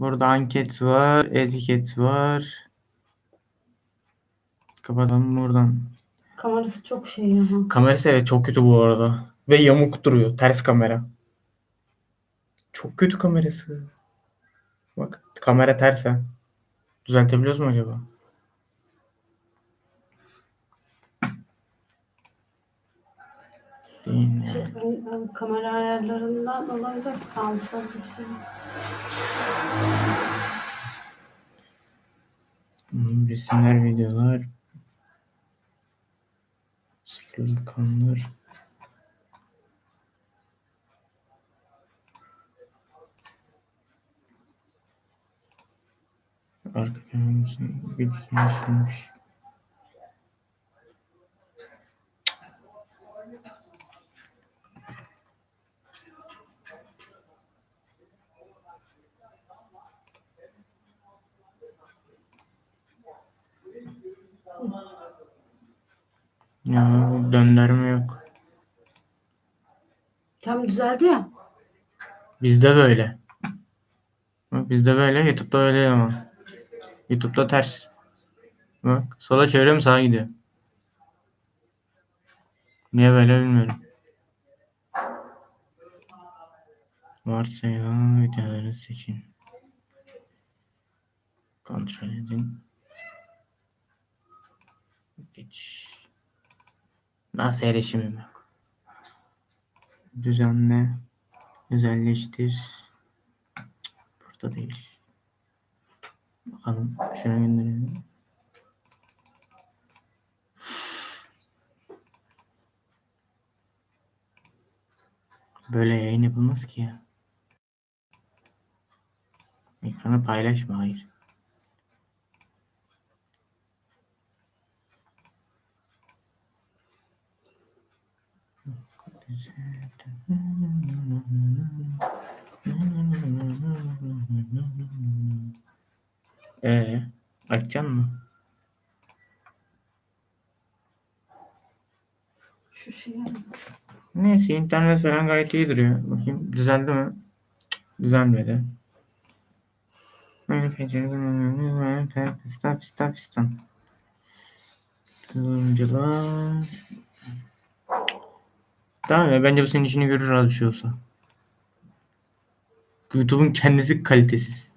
Burada anket var, etiket var. Kapatalım buradan. Kamerası çok şey ya. Kamerası evet çok kötü bu arada. Ve yamuk duruyor. Ters kamera. Çok kötü kamerası. Bak kamera ters ha. Düzeltebiliyoruz mu acaba? Değil Şey, ya. ön- ön kamera ayarlarından olabilir. Sağ sol bir şey. Hmm, Resimler, videolar. Sıfır kanlar. Arka kamerasının bilgisini silmiş. Ya döndürme yok. Tam düzeldi ya. Bizde böyle. Bak bizde böyle, YouTube'da öyle ama. YouTube'da ters. Bak sola çeviriyorum sağa gidiyor. Niye böyle bilmiyorum. Varsayılan videoları seçin. Kontrol edin. Geç. Nasıl erişimim yok. Düzenle. Özelleştir. Burada değil. Bakalım. Şuna gönderelim. Böyle yayın yapılmaz ki ya. Ekranı paylaşma hayır. Ee, açacaksın mı? Şu şey. Neyse internet falan gayet iyi duruyor. Bakayım düzeldi mi? Düzelmedi. Fistan fistan fistan. Yazılımcılar. Tamam ya bence bu senin işini görür az bir şey olsa. YouTube'un kendisi kalitesiz.